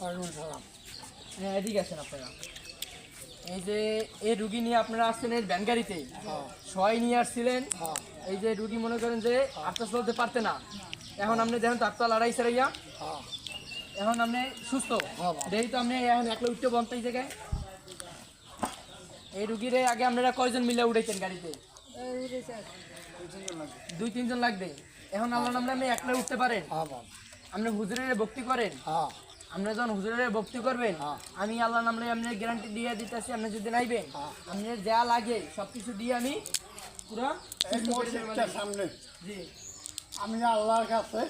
ওয়ালাইকুম সালাম। হ্যাঁ এদিকে আসেন আপনারা। এই যে এই রুগী নিয়ে আপনারা আসছেন এই ভ্যান হ্যাঁ। সবাই নিয়ে আসছিলেন। হ্যাঁ। এই যে রুগী মনে করেন যে আস্তে চলতে পারতে না। এখন আপনি দেখেন তো লড়াই সেরাইয়া। হ্যাঁ। এখন আপনি সুস্থ। হ্যাঁ, দেখি তো আপনি এখন একলা উঠতে বন্ধ এই জায়গায়। এই রুগীরে আগে আপনারা কয়জন মিলে উঠেছেন গাড়িতে? দুই তিনজন লাগবে। এখন আল্লাহ নামে আপনি একলা উঠতে পারেন? হ্যাঁ আপনি হুজুরের ভক্তি করেন? হ্যাঁ আপনি যখন হুজুরের ভক্তি করবেন হ্যাঁ। আমি আল্লাহ নামলে আপনি গ্যারান্টি দিয়ে দিতেছি আপনি যদি নাইবেন আপনি যা লাগে সব কিছু দিয়ে আমি পুরো সামনে। জি। আমি আল্লাহর কাছে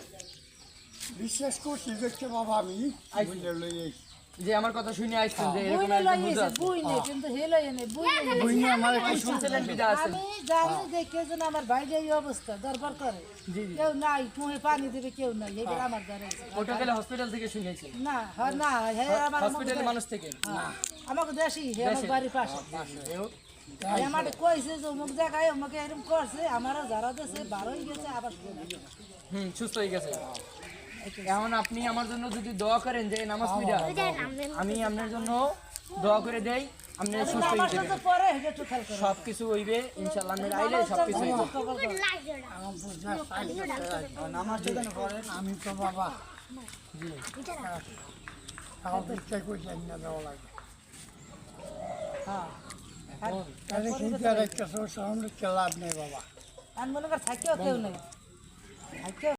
বিশ্বাস করছি দেখতে বাবা আমি বুঝে। যে আমার কথা শুনে আসছেন যে এরকম বুইনে একজন হুজুর লাগিয়েছে আছে। বুইনে কিন্তু হেলে এনে বুইনে বুঝলে আমার আপনি শুনছিলেন বিদা আছেন আমি জানি যে কেউ যেন আমার বাইরে এই অবস্থা দরবার করে। জি জি। কেউ নাই মুহে পানি দেবে কেউ নাই এবার আমার আছে। ওটা গেলে হসপিটাল থেকে শুনেছেন না হ- না হে আমার হসপিটালের মানুষ থেকে? হ্যাঁ, আমাকে দেশি হে আমার? বাড়ির পাশে। আমার কইছে যে অমুক জায়গায় আমাকে এরকম করছে আমারও যারা দেশে বারোই গেছে আবার হুম সুস্থ হয়ে গেছে। এখন আপনি আমার জন্য যদি দোয়া করেন যে নামাজ পড়া। আমি আপনার জন্য দোয়া করে দেই আপনি সুস্থ হয়ে সব কিছু হইবে ইনশাআল্লাহ আপনি আইলে সব কিছু হইবে। আমার বুঝা নামাজ যেখানে পড়েন আমি তো বাবা। জি না দেওয়া হ্যাঁ। তাহলে কিন্তু আর একটা সমস্যা লাভ নেই বাবা। আর মনে কর থাকেও কেউ নেই। থাকেও